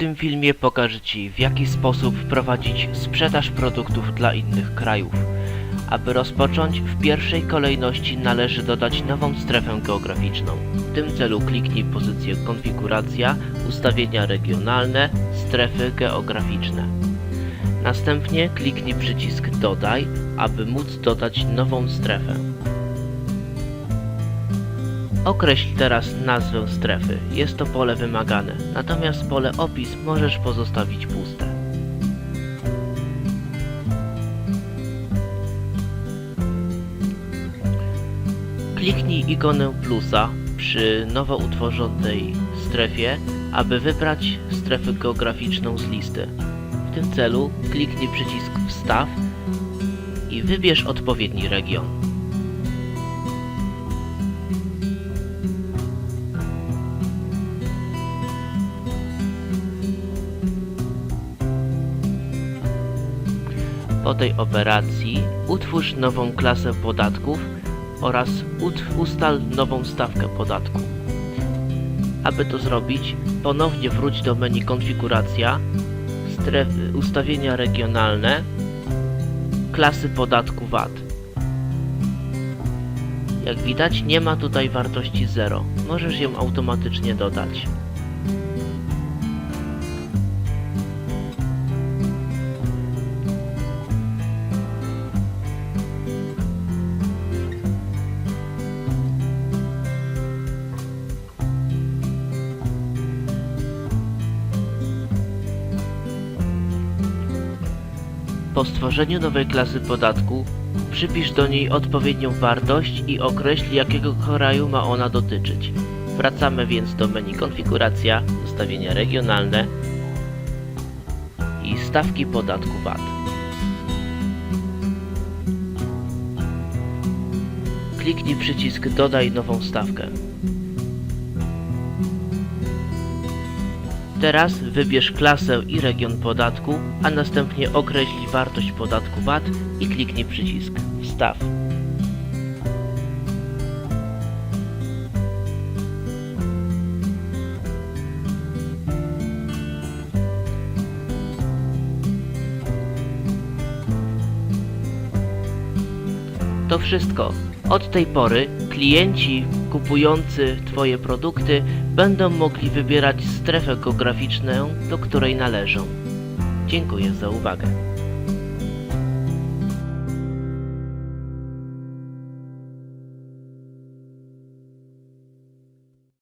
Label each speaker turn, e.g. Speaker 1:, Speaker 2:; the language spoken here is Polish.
Speaker 1: tym filmie pokażę Ci w jaki sposób wprowadzić sprzedaż produktów dla innych krajów. Aby rozpocząć, w pierwszej kolejności należy dodać nową strefę geograficzną. W tym celu kliknij pozycję Konfiguracja, Ustawienia regionalne, Strefy geograficzne. Następnie kliknij przycisk Dodaj, aby móc dodać nową strefę. Określ teraz nazwę strefy. Jest to pole wymagane, natomiast pole opis możesz pozostawić puste. Kliknij ikonę plusa przy nowo utworzonej strefie, aby wybrać strefę geograficzną z listy. W tym celu kliknij przycisk Wstaw i wybierz odpowiedni region. Po tej operacji utwórz nową klasę podatków oraz ustal nową stawkę podatku. Aby to zrobić, ponownie wróć do menu Konfiguracja, strefy ustawienia regionalne, klasy podatku VAT. Jak widać nie ma tutaj wartości 0, możesz ją automatycznie dodać. Po stworzeniu nowej klasy podatku, przypisz do niej odpowiednią wartość i określ jakiego kraju ma ona dotyczyć. Wracamy więc do menu Konfiguracja, ustawienia regionalne i stawki podatku VAT. Kliknij przycisk Dodaj nową stawkę. Teraz wybierz klasę i region podatku, a następnie określ wartość podatku VAT i kliknij przycisk Wstaw. To wszystko. Od tej pory klienci kupujący Twoje produkty będą mogli wybierać strefę geograficzną, do której należą. Dziękuję za uwagę.